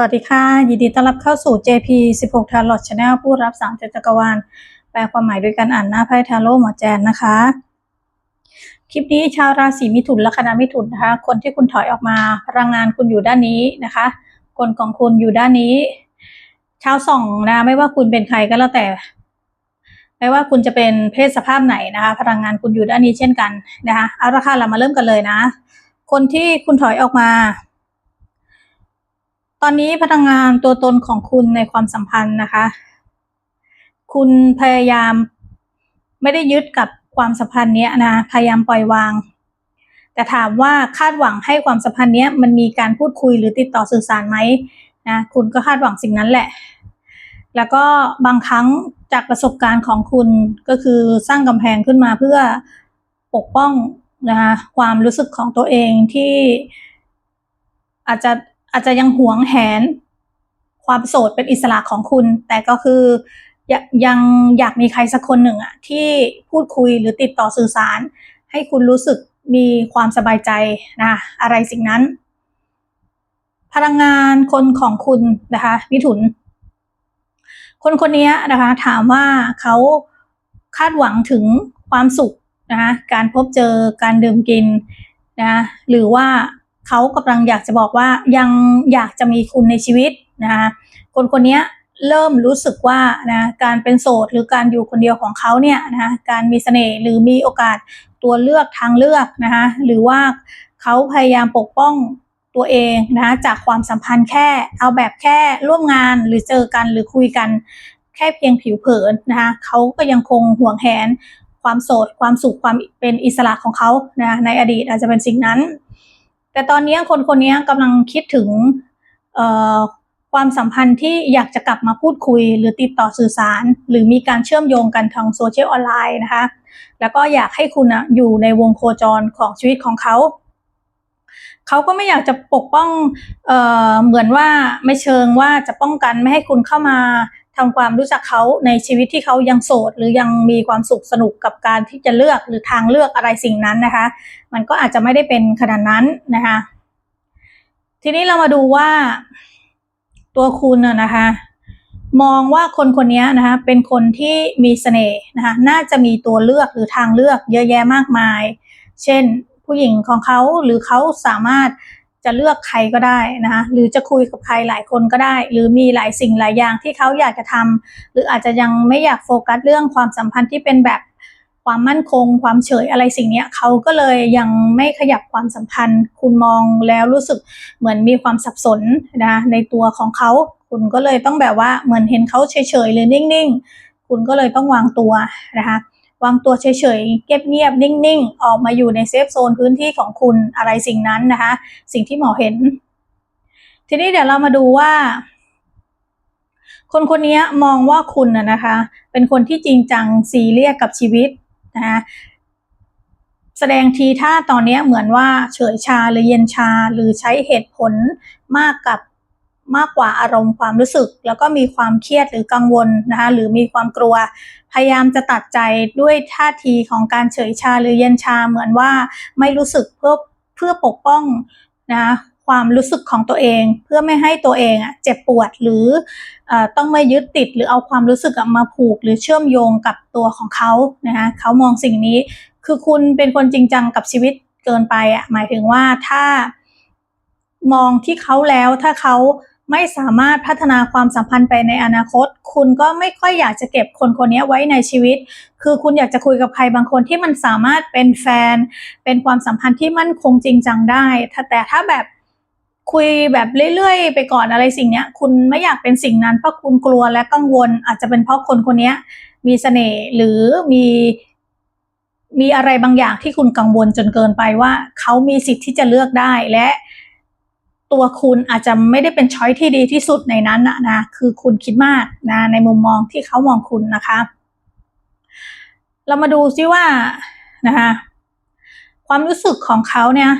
สวัสดีค่ะ ยินดีต้อนรับเข้าสู่ JP 16 Tarot Channel ผู้รับสามจักรวาล แปลความหมายโดยการอ่านหน้าไพ่ทาโร่หมอแจนนะคะ คลิปนี้ชาวราศีมิถุนและคณะมิถุนนะคะ คนที่คุณถอยออกมาพลังงานคุณอยู่ด้านนี้นะคะคนของคุณอยู่ด้านนี้ ชาวส่องนะไม่ว่าคุณเป็นใครก็แล้วแต่ ไม่ว่าคุณจะเป็นเพศสภาพไหนนะคะ พลังงานคุณอยู่ด้านนี้เช่นกันนะคะเอาละค่ะเรามาเริ่มกันเลยนะ คนที่คุณถอยออกมา ตอนนี้พลังงานตัวตนของคุณในความสัมพันธ์นะคะ คุณพยายามไม่ได้ยึดกับความสัมพันธ์เนี้ยนะ พยายามปล่อยวาง แต่ถามว่าคาดหวังให้ความสัมพันธ์เนี้ยมันมีการพูดคุยหรือติดต่อสื่อสารไหมนะ คุณก็คาดหวังสิ่งนั้นแหละ แล้วก็บางครั้งจากประสบการณ์ของคุณก็คือสร้างกำแพงขึ้นมาเพื่อปกป้องนะคะความรู้สึกของตัวเองที่อาจจะ อาจจะยังหวงแหน ความโสดเป็นอิสระของคุณ แต่ก็คือย,ยังอยากมีใครสักคนหนึ่งอะที่พูดคุยหรือติดต่อสื่อสาร ให้คุณรู้สึกมีความสบายใจนะอะไรสิ่งนั้น พลังงานคนของคุณนะคะมิถุน คนคนนี้นะคะ ถามว่าเขาคาดหวังถึงความสุขนะคะการพบเจอการดื่มกินนะหรือว่า เขากำลังอยากจะบอกว่ายังอยากจะมีคุณในชีวิตนะคะคนคนนี้เริ่มรู้สึกว่านะการเป็นโสดหรือการอยู่คนเดียวของเขาเนี่ยนะคะการมีเสน่ห์หรือมีโอกาสตัวเลือกทางเลือกนะคะหรือว่าเขาพยายามปกป้องตัวเองนะคะจากความสัมพันธ์แค่เอาแบบแค่ร่วมงานหรือเจอกันหรือคุยกันแค่เพียงผิวเผินนะคะเขาก็ยังคงห่วงแหนความโสดความสุขความเป็นอิสระของเขานะในอดีตอาจจะเป็นสิ่งนั้น แต่ตอนนี้คนคนนี้กำลังคิดถึงความสัมพันธ์ที่อยากจะกลับมาพูดคุย หรือติดต่อสื่อสาร หรือมีการเชื่อมโยงกันทางโซเชียลออนไลน์นะคะ แล้วก็อยากให้คุณนะอยู่ในวงโคจรของชีวิตของเขา เขาก็ไม่อยากจะปกป้องเออเหมือนว่าไม่เชิงว่าจะป้องกันไม่ให้คุณเข้ามา ทำความรู้จักเขาในชีวิตที่เขายังโสด หรือยังมีความสุขสนุกกับการที่จะเลือกหรือทางเลือกอะไรสิ่งนั้นนะคะ มันก็อาจจะไม่ได้เป็นขนาดนั้นนะคะ ทีนี้เรามาดูว่าตัวคุณนะคะ มองว่าคนคนนี้นะคะ เป็นคนที่มีเสน่ห์นะคะ น่าจะมีตัวเลือกหรือทางเลือกเยอะแยะมากมาย เช่น ผู้หญิงของเขาหรือเขาสามารถ จะเลือกใครก็ได้นะคะหรือจะคุยกับใครหลายคนก็ได้ หรือมีหลายสิ่งหลายอย่างที่เขาอยากจะทำหรืออาจจะยังไม่อยากโฟกัสเรื่องความสัมพันธ์ที่เป็นแบบความมั่นคง ความเฉยอะไรสิ่งนี้เขาก็เลยยังไม่ขยับความสัมพันธ์ คุณมองแล้วรู้สึกเหมือนมีความสับสนนะในตัวของเขา คุณก็เลยต้องแบบว่าเหมือนเห็นเขาเฉยๆหรือนิ่งๆ คุณก็เลยต้องวางตัวนะคะ วางตัวเฉยๆเก็บเงียบนิ่งๆ ออกมาอยู่ในเซฟโซนพื้นที่ของคุณอะไรสิ่งนั้นนะคะ สิ่งที่หมอเห็น ทีนี้เดี๋ยวเรามาดูว่า คนคนนี้มองว่าคุณนะคะ เป็นคนที่จริงจังซีเรียสกับชีวิตนะคะแสดงทีท่าตอนนี้เหมือนว่าเฉยชาหรือเย็นชาหรือใช้เหตุผลมากกับ มากกว่าอารมณ์ความรู้สึก แล้วก็มีความเครียดหรือกังวลนะคะหรือมีความกลัว พยายามจะตัดใจด้วยท่าทีของการเฉยชาหรือเย็นชาเหมือนว่าไม่รู้สึกเพื่อเพื่อปกป้องนะความรู้สึกของตัวเองเพื่อไม่ให้ตัวเองเจ็บปวดหรืออต้องไม่ยึดติดหรือเอาความรู้สึกมาผูกหรือเชื่อมโยงกับตัวของเขานะคะเขามองสิ่งนี้คือคุณเป็นคนจริงจังกับชีวิตเกินไปอะหมายถึงว่าถ้ามองที่เขาแล้วถ้าเขา ไม่สามารถพัฒนาความสัมพันธ์ไปในอนาคต คุณก็ไม่ค่อยอยากจะเก็บคนคนนี้ไว้ในชีวิต คือคุณอยากจะคุยกับใครบางคนที่มันสามารถเป็นแฟน เป็นความสัมพันธ์ที่มั่นคงจริงจังได้ แต่ถ้าแบบคุยแบบเรื่อยๆ ไปก่อนอะไรสิ่งเนี้ย คุณไม่อยากเป็นสิ่งนั้นเพราะคุณกลัวและกังวล อาจจะเป็นเพราะคนคนนี้มีเสน่ห์หรือมีมีอะไรบางอย่างที่คุณกังวลจนเกินไปว่า เขามีสิทธิ์ที่จะเลือกได้และ ตัวคุณอาจจะไม่ได้เป็นช้อยที่ดีที่สุดในนั้นนะนะคือคุณคิดมากนะในมุมมองที่เขามองคุณนะคะ เรามาดูซิว่านะคะความรู้สึกของเขาเนี่ย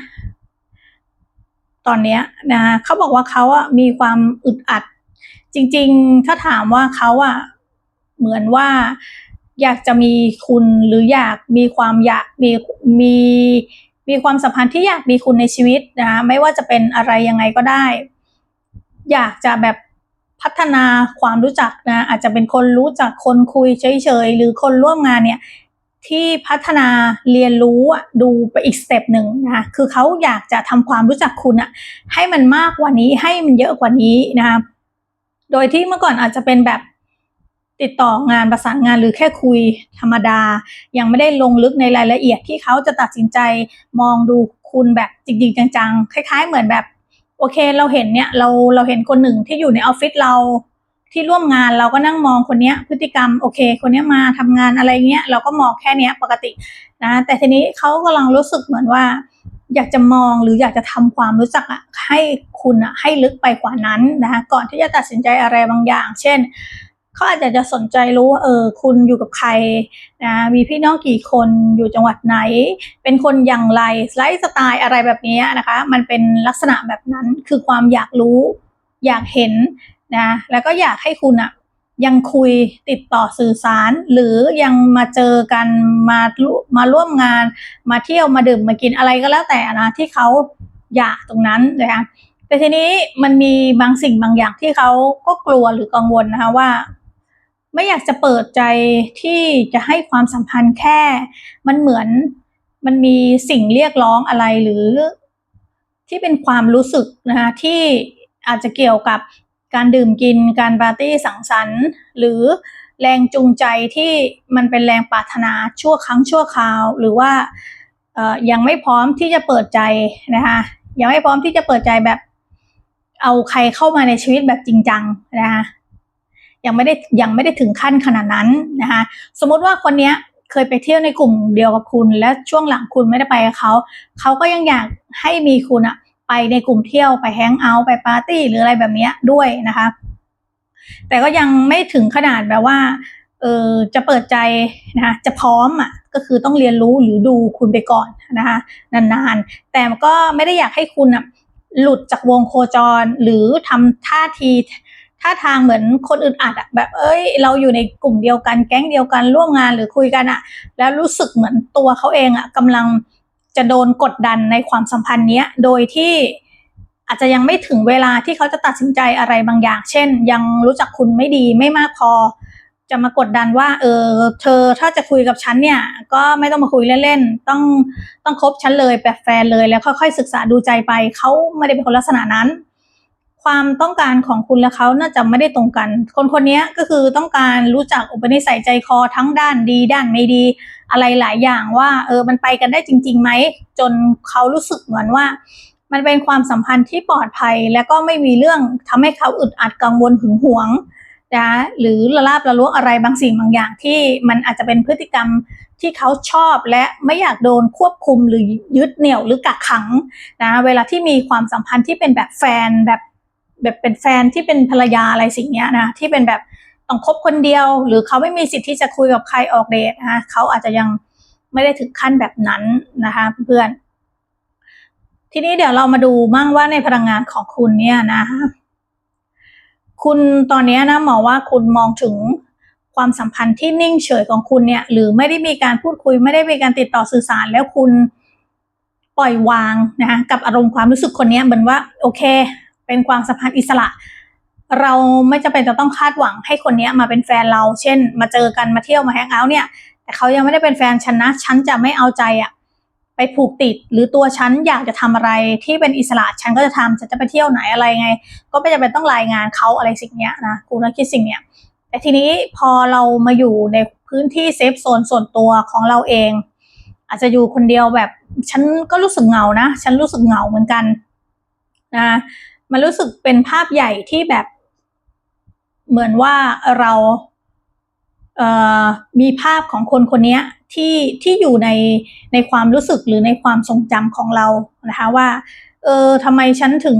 ตอนนี้นะเขาบอกว่าเขาอะมีความอึดอัด จริงๆ ถ้าถามว่าเขาอะเหมือนว่าอยากจะมีคุณหรืออยากมีความอยากมีมี มีความสัมพันธ์ที่อยากมีคุณในชีวิตนะคะไม่ว่าจะเป็นอะไรยังไงก็ได้ อยากจะแบบพัฒนาความรู้จักนะอาจจะเป็นคนรู้จักคนคุยเฉยๆหรือคนร่วมงานเนี่ยที่พัฒนาเรียนรู้ดูไปอีกสเต็ปหนึ่งนะคะคือเขาอยากจะทำความรู้จักคุณอะให้มันมากกว่านี้ให้มันเยอะกว่านี้นะคะโดยที่เมื่อก่อนอาจจะเป็นแบบ ติดต่องานประสานงานหรือแค่คุยธรรมดา ยังไม่ได้ลงลึกในรายละเอียดที่เขาจะตัดสินใจมองดูคุณแบบจริงๆ จังๆ คล้าย ๆ เหมือนแบบโอเคเราเห็นเนี่ยเราเราเห็นคนหนึ่งที่อยู่ในออฟฟิศเราที่ร่วมงานเราก็นั่งมองคนเนี้ยพฤติกรรมโอเค คนเนี้ยมาทำงานอะไรเงี้ยเราก็มองแค่เนี้ยปกตินะแต่ทีนี้เขากำลังรู้สึกเหมือนว่า อยากจะมองหรืออยากจะทำความรู้จักอะให้คุณอะให้ลึกไปกว่านั้นนะคะก่อนที่จะตัดสินใจอะไรบางอย่าง เช่น เขาอาจจะจะสนใจรู้ว่าเออคุณอยู่กับใครนะมีพี่น้องกี่คนอยู่จังหวัดไหน เป็นคนอย่างไรไลฟ์สไตล์อะไรแบบนี้นะคะ มันเป็นลักษณะแบบนั้นคือความอยากรู้ อยากเห็นนะแล้วก็อยากให้คุณอะยังคุยติดต่อสื่อสาร หรือยังมาเจอกันมามาร่วมงาน มาเที่ยวมาดื่มมากินอะไรก็แล้วแต่นะที่เขาอยากตรงนั้นนะคะแต่ทีนี้มันมีบางสิ่งบางอย่างที่เขาก็กลัวหรือกังวลนะคะว่า ไม่อยากจะเปิดใจที่จะให้ความสัมพันธ์แค่ มันเหมือนมันมีสิ่งเรียกร้องอะไรหรือที่เป็นความรู้สึกนะคะที่อาจจะเกี่ยวกับการดื่มกินการปาร์ตี้สังสรรค์ หรือแรงจูงใจที่มันเป็นแรงปรารถนาชั่วครั้งชั่วคราว หรือว่ายังไม่พร้อมที่จะเปิดใจนะคะยังไม่พร้อมที่จะเปิดใจแบบเอาใครเข้ามาในชีวิตแบบจริงจังนะคะ ยังไม่ได้ยังไม่ได้ถึงขั้นขนาดนั้นนะคะสมมุติว่าคนนี้เคยไปเที่ยวในกลุ่มเดียวกับคุณ และช่วงหลังคุณไม่ได้ไปกับเขาเขาก็ยังอยากให้มีคุณอะไปในกลุ่มเที่ยวไปแฮงเอาท์ไปปาร์ตี้หรืออะไรแบบนี้ด้วยนะคะ แต่ก็ยังไม่ถึงขนาดแบบว่าเออจะเปิดใจนะคะจะพร้อมอะก็คือต้องเรียนรู้หรือดูคุณไปก่อนนะคะนานๆ แต่ก็ไม่ได้อยากให้คุณอะหลุดจากวงโคจรหรือทำท่าที ท่าทางเหมือนคนอื่นอัดอะแบบเอ้ย เราอยู่ในกลุ่มเดียวกันแก๊งเดียวกันร่วมงานหรือคุยกันอะแล้วรู้สึกเหมือนตัวเขาเองอะกำลังจะโดนกดดันในความสัมพันธ์เนี้ยโดยที่อาจจะยังไม่ถึงเวลาที่เขาจะตัดสินใจอะไรบางอย่าง เช่น ยังรู้จักคุณไม่ดีไม่มากพอ จะมากดดันว่า เออ เธอถ้าจะคุยกับฉันเนี่ย ก็ไม่ต้องมาคุยเล่นๆ ต้องต้องคบฉันเลยแบบแฟนเลยแล้วค่อยๆศึกษาดูใจไป เขาไม่ได้เป็นคนลักษณะนั้น ความต้องการของคุณและเขาน่าจะไม่ได้ตรงกัน คนคนนี้ก็คือต้องการรู้จักอุปนิสัยใจคอทั้งด้านดี ด้านไม่ดี อะไรหลายอย่างว่าเออมันไปกันได้จริงๆไหมจนเขารู้สึกเหมือนว่า มันเป็นความสัมพันธ์ที่ปลอดภัย และก็ไม่มีเรื่องทำให้เขาอึดอัดกังวลหึงหวงนะหรือละลาบละล้วงอะไรบางสิ่งบางอย่างที่มันอาจจะเป็นพฤติกรรมที่เขาชอบและไม่อยากโดนควบคุมหรือยึดเหนี่ยวหรือกักขังนะเวลาที่มีความสัมพันธ์ที่เป็นแบบแฟนแบบ แบบเป็นแฟนที่เป็นภรรยาอะไรสิ่งเนี้ยนะที่เป็นแบบต้องคบคนเดียว หรือเขาไม่มีสิทธิ์ที่จะคุยกับใครออกเดทนะคะเขาอาจจะยังไม่ได้ถึงขั้นแบบนั้นนะคะเพื่อนทีนี้เดี๋ยวเรามาดูมั่งว่าในพลังงานของคุณเนี่ยนะคะคุณตอนนี้นะหมอว่าคุณมองถึงความสัมพันธ์ที่นิ่งเฉยของคุณเนี่ย หรือไม่ได้มีการพูดคุย ไม่ได้มีการติดต่อสื่อสารแล้วคุณปล่อยวางนะคะกับอารมณ์ความรู้สึกคนนี้เหมือนว่า โอเค เป็นความสัมพันธ์อิสระ เราไม่จำเป็นจะต้องคาดหวังให้คนนี้มาเป็นแฟนเรา เช่น มาเจอกันมาเที่ยวมาแฮงเอาท์เนี่ย แต่เขายังไม่ได้เป็นแฟนฉันนะ ฉันจะไม่เอาใจอะไปผูกติด หรือตัวฉันอยากจะทำอะไรที่เป็นอิสระ ฉันก็จะทำฉันจะไปเที่ยวไหนอะไรไง ก็ไม่จำเป็นต้องรายงานเขาอะไรสิ่งเนี้ยนะกูนะคิดสิ่งเนี้ยแต่ทีนี้พอเรามาอยู่ในพื้นที่เซฟโซนส่วนตัวของเราเอง อาจจะอยู่คนเดียวแบบ ฉันก็รู้สึกเหงานะ ฉันรู้สึกเหงาเหมือนกันนะ มันรู้สึกเป็นภาพใหญ่ที่แบบ เหมือนว่าเราเอ่อมีภาพของคนคนนี้ที่ที่อยู่ในในความรู้สึกหรือในความทรงจำของเรานะคะว่า เออทำไมฉันถึง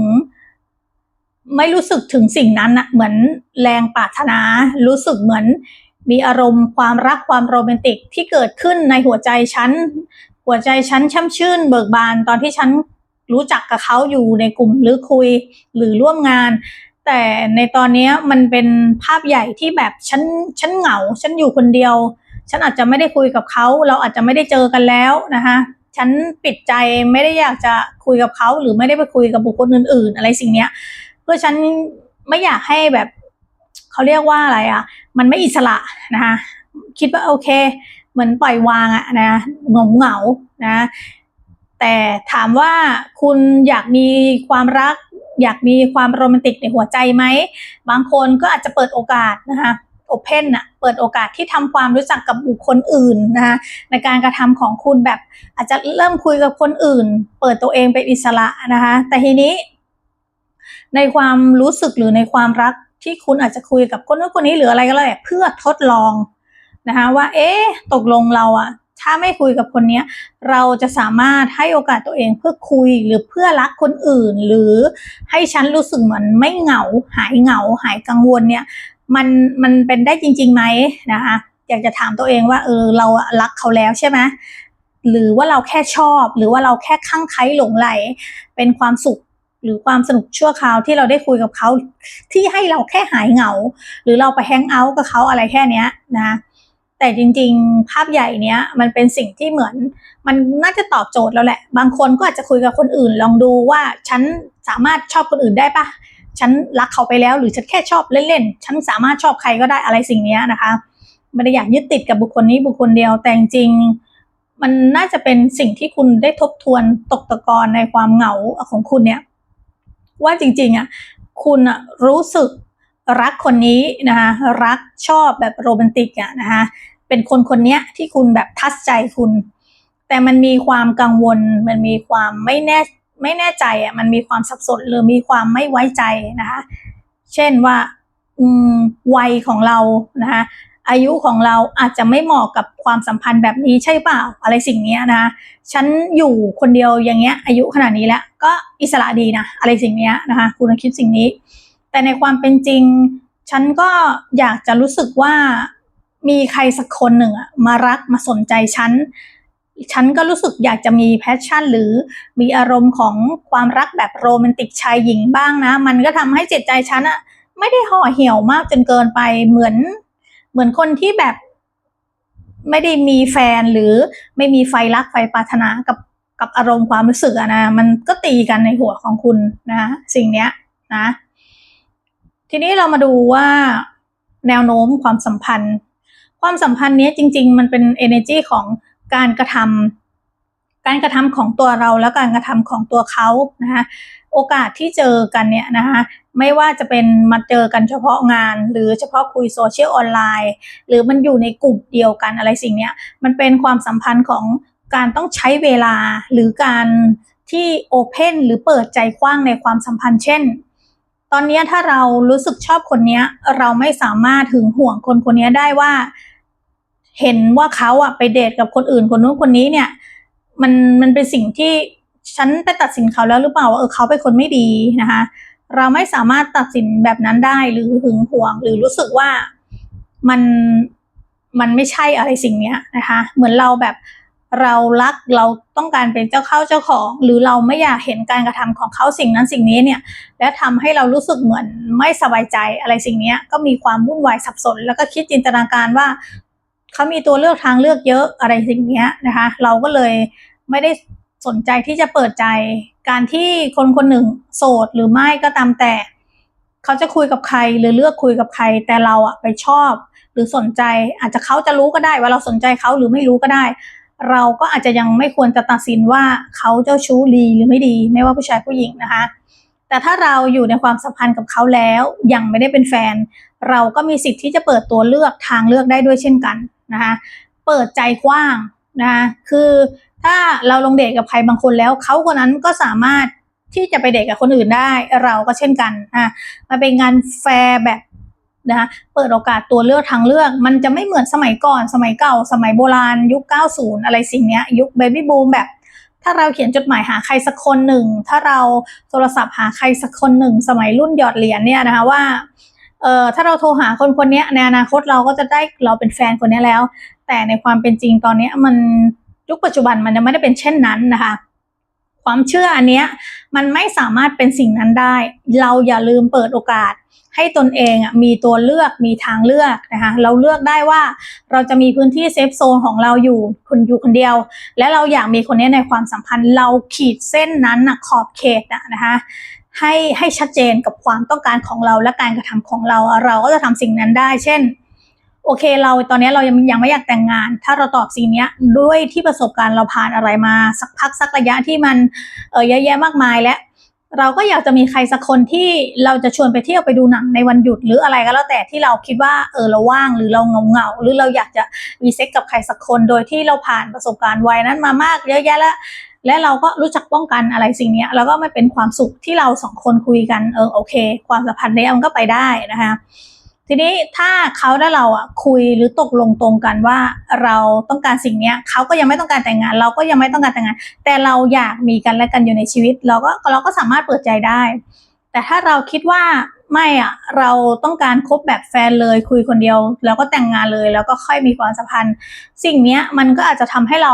ไม่รู้สึกถึงสิ่งนั้นนะเหมือนแรงปรารถนา รู้สึกเหมือนมีอารมณ์ความรักความโรแมนติกที่เกิดขึ้นในหัวใจฉัน หัวใจฉันช่ำชื่นเบิกบานตอนที่ฉัน รู้จักกับเขาอยู่ในกลุ่มหรือคุยหรือร่วมงาน แต่ในตอนนี้มันเป็นภาพใหญ่ที่แบบฉันฉันเหงา ฉันอยู่คนเดียว ฉันอาจจะไม่ได้คุยกับเขา เราอาจจะไม่ได้เจอกันแล้วนะคะฉันปิดใจไม่ได้อยากจะคุยกับเขา หรือไม่ได้ไปคุยกับบุคคลอื่น ๆ อะไรสิ่งเนี้ย เพื่อฉันไม่อยากให้แบบเขาเรียกว่าอะไรอะ มันไม่อิสระนะคะคิดว่าโอเค เหมือนปล่อยวางอะนะเหงเหงานะ แต่ถามว่าคุณอยากมีความรัก อยากมีความโรแมนติกในหัวใจไหม บางคนก็อาจจะเปิดโอกาสนะคะโอเพนอะเปิดโอกาสที่ทำความรู้จักกับบุคคลอื่นนะคะในการกระทำของคุณแบบอาจจะเริ่มคุยกับคนอื่น เปิดตัวเองเป็นอิสระนะคะแต่ทีนี้ ในความรู้สึกหรือในความรักที่คุณอาจจะคุยกับคนนู้นคนนี้หรืออะไรก็แล้วแต่เพื่อทดลองนะคะว่า เอ๊ะตกลงเราอะ ถ้าไม่คุยกับคนเนี้ยเราจะสามารถให้โอกาสตัวเองเพื่อคุยหรือเพื่อรักคนอื่น หรือให้ฉันรู้สึกเหมือนไม่เหงา หายเหงา หายกังวลเนี่ย มันมันเป็นได้จริงๆไหมนะคะอยากจะถามตัวเองว่าเออเราอะรักเขาแล้วใช่ไหมหรือว่าเราแค่ชอบหรือว่าเราแค่ข้างไคล้หลงไหล เป็นความสุขหรือความสนุกชั่วคราวที่เราได้คุยกับเขาที่ให้เราแค่หายเหงา หรือเราไปแฮงเอาท์กับเขาอะไรแค่เนี้ยนะ แต่จริงๆ ภาพใหญ่เนี้ยมันเป็นสิ่งที่เหมือน มันน่าจะตอบโจทย์แล้วแหละ บางคนก็อาจจะคุยกับคนอื่นลองดูว่าฉันสามารถชอบคนอื่นได้ปะฉันรักเขาไปแล้วหรือฉันแค่ชอบเล่นๆ ฉันสามารถชอบใครก็ได้อะไรสิ่งนี้นะคะไม่ได้อยากยึดติดกับบุคคลนี้บุคคลเดียวแต่จริงๆมันน่าจะเป็นสิ่งที่คุณได้ทบทวนตกตะกอนในความเหงาของคุณเนี่ย ว่าจริงๆอะคุณอะรู้สึก รักคนนี้นะคะรักชอบแบบโรแมนติกอะนะคะเป็นคนคนเนี้ยที่คุณแบบทัชใจคุณ แต่มันมีความกังวล มันมีความไม่แน่ไม่แน่ใจอะมันมีความสับสนหรือมีความไม่ไว้ใจนะคะเช่นว่าอืมวัยของเรานะคะอายุของเราอาจจะไม่เหมาะกับความสัมพันธ์แบบนี้ใช่เปล่าอะไรสิ่งเนี้ยนะฉันอยู่คนเดียวอย่างเงี้ยอายุขนาดนี้แล้วก็อิสระดีนะอะไรสิ่งเนี้ยนะคะคุณคิดสิ่งนี้ แต่ในความเป็นจริง ฉันก็อยากจะรู้สึกว่ามีใครสักคนหนึ่งอะมารักมาสนใจฉัน ฉันก็รู้สึกอยากจะมีแพชชั่น หรือมีอารมณ์ของความรักแบบโรแมนติกชายหญิงบ้างนะ มันก็ทำให้จิตใจฉันอะไม่ได้ห่อเหี่ยวมากจนเกินไปเหมือน เหมือนคนที่แบบ ไม่ได้มีแฟนหรือไม่มีไฟรักไฟปรารถนากับกับอารมณ์ความรู้สึกอะนะ มันก็ตีกันในหัวของคุณนะ สิ่งเนี้ยนะ ทีนี้เรามาดูว่าแนวโน้มความสัมพันธ์ ความสัมพันธ์นี้จริง ๆ มันเป็น energy ของการกระทำการกระทำของตัวเราและการกระทำของตัวเขานะคะโอกาสที่เจอกันเนี่ยนะคะไม่ว่าจะเป็นมาเจอกันเฉพาะงาน หรือเฉพาะคุยโซเชียลออนไลน์ หรือมันอยู่ในกลุ่มเดียวกันอะไรสิ่งเนี้ยมันเป็นความสัมพันธ์ของการต้องใช้เวลาหรือการที่โอเพนหรือเปิดใจกว้างในความสัมพันธ์เช่น ตอนนี้ถ้าเรารู้สึกชอบคนนี้เราไม่สามารถถึงห่วงคนคนนี้ได้ว่า เห็นว่าเขาอะไปเดทกับคนอื่นคนนู้นคนนี้เนี่ย มันมันเป็นสิ่งที่ฉันไปตัดสินเขาแล้วหรือเปล่าว่าเออเขาเป็นคนไม่ดีนะคะ เราไม่สามารถตัดสินแบบนั้นได้หรือหึงหวง หรือรู้สึกว่ามันมันไม่ใช่อะไรสิ่งเนี้ยนะคะ เหมือนเราแบบ เรารักเราต้องการเป็นเจ้าเข้าเจ้าของ หรือเราไม่อยากเห็นการกระทำของเขาสิ่งนั้นสิ่งนี้เนี่ยและทำให้เรารู้สึกเหมือนไม่สบายใจอะไรสิ่งนี้ก็มีความวุ่นวายสับสน แล้วก็คิดจินตนาการว่าเขามีตัวเลือกทางเลือกเยอะอะไรสิ่งนี้นะคะ เราก็เลยไม่ได้สนใจที่จะเปิดใจ การที่คนคนหนึ่งโสดหรือไม่ก็ตามแต่ เขาจะคุยกับใครหรือเลือกคุยกับใคร แต่เราอะไปชอบ หรือสนใจอาจจะเขาจะรู้ก็ได้ว่าเราสนใจเขาหรือไม่รู้ก็ได้ เราก็อาจจะยังไม่ควรจะตัดสินว่าเขาเจ้าชู้ดีหรือไม่ดี ไม่ว่าผู้ชายผู้หญิงนะคะ แต่ถ้าเราอยู่ในความสัมพันธ์กับเขาแล้วยังไม่ได้เป็นแฟน เราก็มีสิทธิ์ที่จะเปิดตัวเลือกทางเลือกได้ด้วยเช่นกันนะคะเปิดใจกว้างนะคะคือถ้าเราลงเดทกับใครบางคนแล้วเขาคนนั้นก็สามารถที่จะไปเดทกับคนอื่นได้เราก็เช่นกันอะมาเป็นงานแฟร์แบบ นะคะเปิดโอกาสตัวเลือกทางเลือก มันจะไม่เหมือนสมัยก่อนสมัยเก่า สมัยโบราณ ยุค 90 อะไรสิ่งเนี้ยยุคเบบี้บูมแบบถ้าเราเขียนจดหมายหาใครสักคนหนึ่ง ถ้าเราโทรศัพท์หาใครสักคนหนึ่ง สมัยรุ่นหยอดเหรียญเนี่ยนะคะว่าเอ่อถ้าเราโทรหาคนคนนี้ในอนาคตเราก็จะได้เราเป็นแฟนคนนี้แล้ว แต่ในความเป็นจริงตอนนี้มันยุคปัจจุบันมันยังไม่ได้เป็นเช่นนั้นนะคะ ความเชื่ออันเนี้ยมันไม่สามารถเป็นสิ่งนั้นได้ เราอย่าลืมเปิดโอกาสให้ตนเองมีตัวเลือกมีทางเลือกนะคะเราเลือกได้ว่าเราจะมีพื้นที่เซฟโซนของเราอยู่คนอยู่คนเดียว และเราอยากมีคนนี้ในความสัมพันธ์เราขีดเส้นนั้นนะขอบเขตนะนะคะให้ให้ชัดเจนกับความต้องการของเราและการกระทำของเรา เราก็จะทำสิ่งนั้นได้ เช่น โอเคเราตอนนี้เรายังยังไม่อยากแต่งงาน ถ้าเราตอบสิ่งเนี้ยด้วยที่ประสบการณ์เราผ่านอะไรมาสักพักสักระยะที่มันเออเยอะแยะมากมายและเราก็อยากจะมีใครสักคนที่เราจะชวนไปเที่ยวไปดูหนังในวันหยุดหรืออะไรก็แล้วแต่ที่เราคิดว่าเออเราว่างหรือเราเงาเงาหรือเราอยากจะมีเซ็กกับใครสักคนโดยที่เราผ่านประสบการณ์วัยนั้นมามากเยอะแยะแล้วและเราก็รู้จักป้องกันอะไรสิ่งนี้แล้วก็ไม่เป็นความสุขที่เราสองคนคุยกันเออโอเค ความสัมพันธ์เนี้ยมันก็ไปได้นะคะ ทีนี้ถ้าเขาและเราอะคุยหรือตกลงตรงกันว่าเราต้องการสิ่งเนี้ยเขาก็ยังไม่ต้องการแต่งงาน เราก็ยังไม่ต้องการแต่งงาน แต่เราอยากมีกันและกันอยู่ในชีวิต เราก็เราก็สามารถเปิดใจได้ แต่ถ้าเราคิดว่าไม่อะเราต้องการคบแบบแฟนเลยคุยคนเดียว แล้วก็แต่งงานเลย แล้วก็ค่อยมีความสัมพันธ์ สิ่งเนี้ยมันก็อาจจะทำให้เรา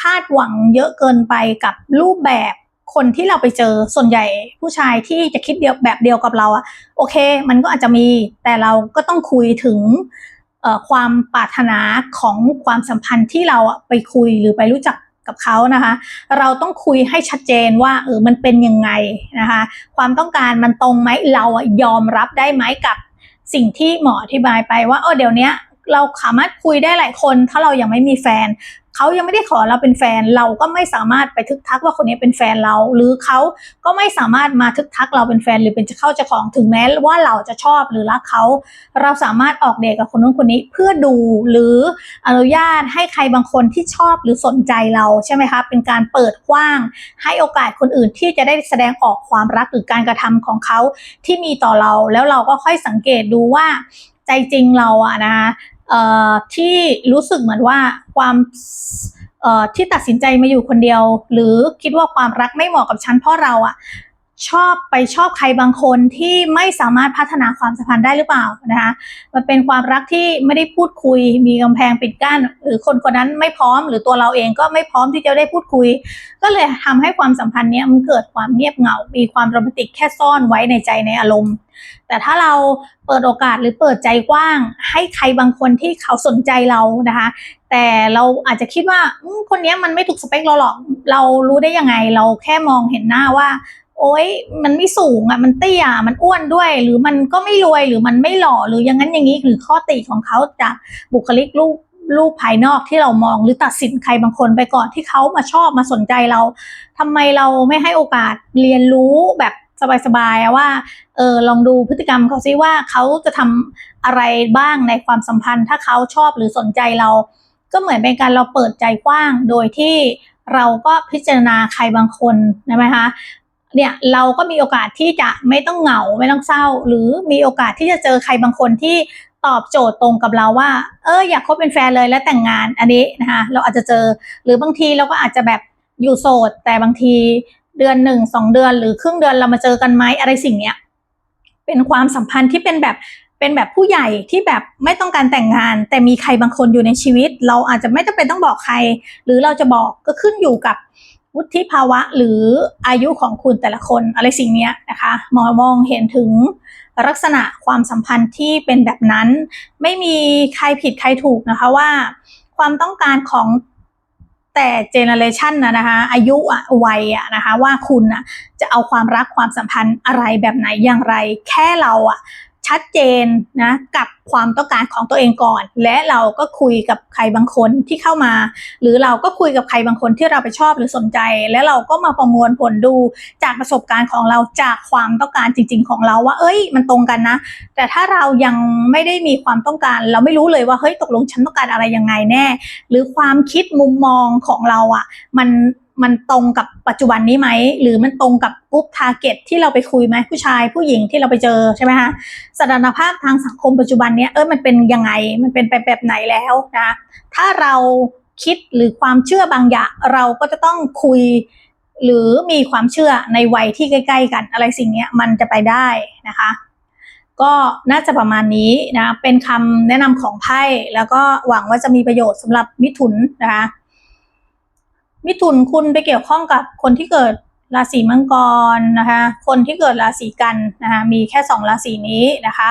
คาดหวังเยอะเกินไปกับรูปแบบ คนที่เราไปเจอส่วนใหญ่ผู้ชายที่จะคิดเดียวแบบเดียวกับเราอะโอเค มันก็อาจจะมีแต่เราก็ต้องคุยถึงความปรารถนาของความสัมพันธ์ที่เราไปคุยหรือไปรู้จักกับเขานะคะ เราต้องคุยให้ชัดเจนว่าเออมันเป็นยังไงนะคะ ความต้องการมันตรงไหมเราอะยอมรับได้ไหมกับสิ่งที่หมออธิบายไปว่าเออเดี๋ยวนี้ เราสามารถคุยได้หลายคน ถ้าเรายังไม่มีแฟนเขายังไม่ได้ขอเราเป็นแฟน เราก็ไม่สามารถไปทึกทักว่าคนนี้เป็นแฟนเรา หรือเขาก็ไม่สามารถมาทึกทักเราเป็นแฟนหรือเป็นจะเข้าจ้าของถึงแม้ว่าเราจะชอบหรือรักเขาเราสามารถออกเดทกับคนนู้นคนนี้เพื่อดูหรืออนุญาตให้ใครบางคนที่ชอบหรือสนใจเราใช่ไหมคะเป็นการเปิดกว้าง ให้โอกาสคนอื่นที่จะได้แสดงออกความรักหรือการกระทำของเขาที่มีต่อเรา แล้วเราก็ค่อยสังเกตดูว่าใจจริงเราอะนะคะ ที่รู้สึกเหมือนว่าความที่ตัดสินใจมาอยู่คนเดียว หรือคิดว่าความรักไม่เหมาะกับฉันเพราะเราอะ ชอบไปชอบใครบางคนที่ไม่สามารถพัฒนาความสัมพันธ์ได้หรือเปล่านะคะมันเป็นความรักที่ไม่ได้พูดคุย มีกำแพงปิดกั้น หรือคนคนนั้นไม่พร้อม หรือตัวเราเองก็ไม่พร้อมที่จะได้พูดคุย ก็เลยทำให้ความสัมพันธ์นี้มันเกิดความเงียบเหงา มีความโรแมนติกแค่ซ่อนไว้ในใจในอารมณ์ แต่ถ้าเราเปิดโอกาสหรือเปิดใจกว้าง ให้ใครบางคนที่เขาสนใจเรานะคะ แต่เราอาจจะคิดว่าคนนี้มันไม่ถูกสเปคเราหรอกเรารู้ได้ยังไง เราแค่มองเห็นหน้าว่า โอ๊ยมันไม่สูงอะมันเตี้ยมันอ้วนด้วย หรือมันก็ไม่รวยหรือมันไม่หล่อหรืออย่างนั้นอย่างนี้หรือข้อติของเขาจากบุคลิกรูปรูปภายนอกที่เรามองหรือตัดสินใครบางคนไปก่อนที่เขามาชอบมาสนใจเราทำไมเราไม่ให้โอกาสเรียนรู้แบบสบายๆว่าเออลองดูพฤติกรรมเขาซิว่าเขาจะทำอะไรบ้างในความสัมพันธ์ ถ้าเขาชอบหรือสนใจเรา ก็เหมือนเป็นการเราเปิดใจกว้างโดยที่เราก็พิจารณาใครบางคนใช่ไหมคะ เนี่ยเราก็มีโอกาสที่จะไม่ต้องเหงาไม่ต้องเศร้า หรือมีโอกาสที่จะเจอใครบางคนที่ตอบโจทย์ตรงกับเราว่า เอออยากคบเป็นแฟนเลยและแต่งงานอันนี้นะคะเราอาจจะเจอหรือบางทีเราก็อาจจะแบบอยู่โสด แต่บางทีเดือนหนึ่งสองเดือนหรือครึ่งเดือนเรามาเจอกันไหมอะไรสิ่งเนี้ยเป็นความสัมพันธ์ที่เป็นแบบเป็นแบบผู้ใหญ่ที่แบบไม่ต้องการแต่งงาน แต่มีใครบางคนอยู่ในชีวิต เราอาจจะไม่จำเป็นต้องบอกใคร หรือเราจะบอกก็ขึ้นอยู่กับ วุฒิภาวะหรืออายุของคุณแต่ละคนอะไรสิ่งนี้นะคะมองมองเห็นถึงลักษณะความสัมพันธ์ที่เป็นแบบนั้น ไม่มีใครผิดใครถูกนะคะว่า ความต้องการของแต่เจเนอเรชันนะนะคะอายุอะวัยอะนะคะว่าคุณอะจะเอาความรักความสัมพันธ์อะไรแบบไหนอย่างไร แค่เราอะ ชัดเจนนะกับความต้องการของตัวเองก่อน และเราก็คุยกับใครบางคนที่เข้ามา หรือเราก็คุยกับใครบางคนที่เราไปชอบหรือสนใจ แล้วเราก็มาประมวลผลดูจากประสบการณ์ของเราจากความต้องการจริง ๆ ของเราว่า เอ้ย มันตรงกันนะ แต่ถ้าเรายังไม่ได้มีความต้องการ เราไม่รู้เลยว่าเฮ้ยตกลงฉันต้องการอะไรยังไงแน่ หรือความคิดมุมมองของเราอะ มัน มันตรงกับปัจจุบันนี้ไหม หรือมันตรงกับกรุ๊ปทาร์เก็ตที่เราไปคุยไหมผู้ชายผู้หญิงที่เราไปเจอใช่ไหมคะสถานภาพทางสังคมปัจจุบันเนี้ยเออมันเป็นยังไงมันเป็นไปแบบไหนแล้วนะถ้าเราคิดหรือความเชื่อบางอย่างเราก็จะต้องคุย หรือมีความเชื่อในวัยที่ใกล้ ๆ กันอะไรสิ่งนี้มันจะไปได้นะคะ ก็น่าจะประมาณนี้นะเป็นคำแนะนำของไพ่แล้วก็หวังว่าจะมีประโยชน์สำหรับมิถุนนะคะ มิถุนคุณไปเกี่ยวข้องกับคนที่เกิดราศีมังกรนะคะ คนที่เกิดราศีกันนะคะมีแค่สองราศีนี้นะคะ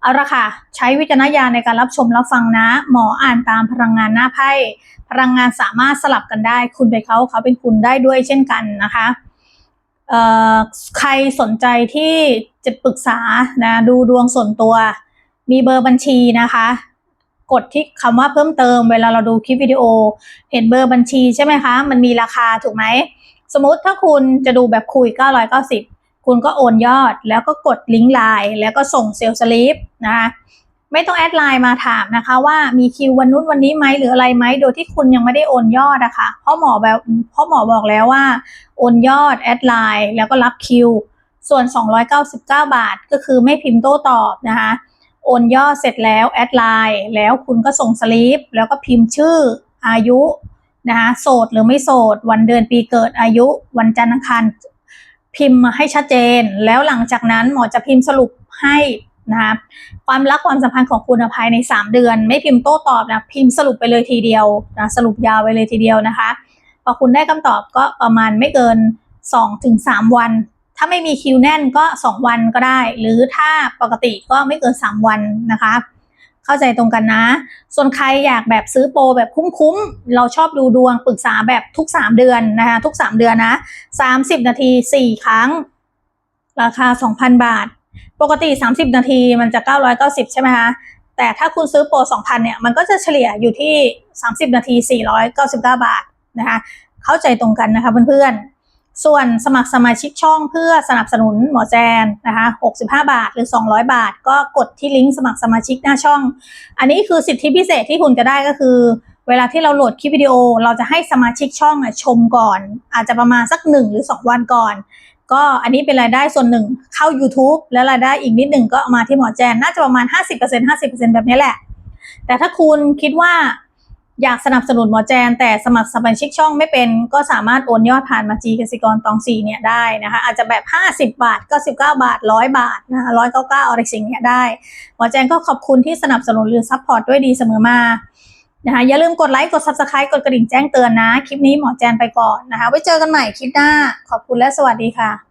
เอาละค่ะ ใช้วิจารณญาณในการรับชมรับฟังนะ หมออ่านตามพลังงานหน้าไพ่พลังงานสามารถสลับกันได้ คุณไปนเขาเขาเป็นคุณได้ด้วยเช่นกันนะคะใครสนใจที่จะปรึกษานะดูดวงส่วนตัว มีเบอร์บัญชีนะคะ กดที่คำว่าเพิ่มเติม เวลาเราดูคลิปวิดีโอ เห็นเบอร์บัญชีใช่ไหมคะ มันมีราคาถูกไหม สมมติถ้าคุณจะดูแบบคุย 990 คุณก็โอนยอด แล้วก็กดลิงก์ไลน์แล้วก็ส่งเซลล์สลิปนะคะไม่ต้องแอดไลน์มาถามนะคะ ว่ามีคิววันนู้นวันนี้ไหมหรืออะไรไหมโดยที่คุณยังไม่ได้โอนยอดอะคะ่ะเพราะหมอแบบเพราะหมอบอกแล้วว่า โอนยอดแอดไลน์แล้วก็รับคิว ส่วน 299 บาทก็คือไม่พิมพ์โต้ตอบนะคะ โอนย่อเสร็จแล้วแอดไลน์แล้วคุณก็ส่งสลิปแล้วก็พิมพ์ชื่ออายุนะคะโสดหรือไม่โสด วันเดือนปีเกิดอายุวันจันทร์อังคารพิมพ์มาให้ชัดเจน แล้วหลังจากนั้นหมอจะพิมพ์สรุปให้นะคะความรักความสัมพันธ์ของคุณภายใน 3 เดือน ไม่พิมพ์โต้ตอบนะพิมพ์สรุปไปเลยทีเดียวนะสรุปยาวไปเลยทีเดียวนะคะพอคุณได้คำตอบก็ประมาณไม่เกิน 2-3 วัน ถ้าไม่มีคิวแน่นก็ 2 วันก็ได้ หรือถ้าปกติก็ไม่เกิน 3 วันนะคะ เข้าใจตรงกันนะ ส่วนใครอยากแบบซื้อโปรแบบคุ้มๆ เราชอบดูดวงปรึกษาแบบทุก 3 เดือนนะคะทุก 3 เดือนนะ 30 นาที 4 ครั้ง ราคา 2,000 บาท ปกติ 30 นาทีมันจะ 990 ใช่ไหมคะแต่ถ้าคุณซื้อโปร 2,000 เนี่ย มันก็จะเฉลี่ยอยู่ที่ 30 นาที 499 บาทนะคะ เข้าใจตรงกันนะคะเพื่อนๆ ส่วนสมัครสมาชิกช่องเพื่อสนับสนุนหมอแจนนะคะ65 บาทหรือ 200 บาท ก็กดที่ลิงก์สมัครสมาชิกหน้าช่อง อันนี้คือสิทธิพิเศษที่คุณจะได้ก็คือ เวลาที่เราโหลดคลิปวิดีโอ เราจะให้สมาชิกช่องอะชมก่อน อาจจะประมาณสัก 1 หรือ 2 วันก่อน ก็อันนี้เป็นรายได้ส่วนหนึ่งเข้า YouTube แล้วรายได้อีกนิดหนึ่งก็มาที่หมอแจนน่าจะประมาณ 50% 50%แบบนี้แหละ แต่ถ้าคุณคิดว่า อยากสนับสนุนหมอแจน แต่สมัครสมาชิกช่องไม่เป็น ก็สามารถโอนยอดผ่านมาจีกสิกรตองสีเนี่ยได้นะคะอาจจะแบบ 50 บาท 99 บาท 100 บาทนะคะ199อะไรสิ่งเนี้ยได้ หมอแจนก็ขอบคุณที่สนับสนุนหรือซัพพอร์ตด้วยดีเสมอมานะคะอย่าลืมกดไลค์กด Subscribe กดกระดิ่งแจ้งเตือนนะ คลิปนี้หมอแจนไปก่อนนะคะไว้เจอกันใหม่คลิปหน้าขอบคุณและสวัสดีค่ะ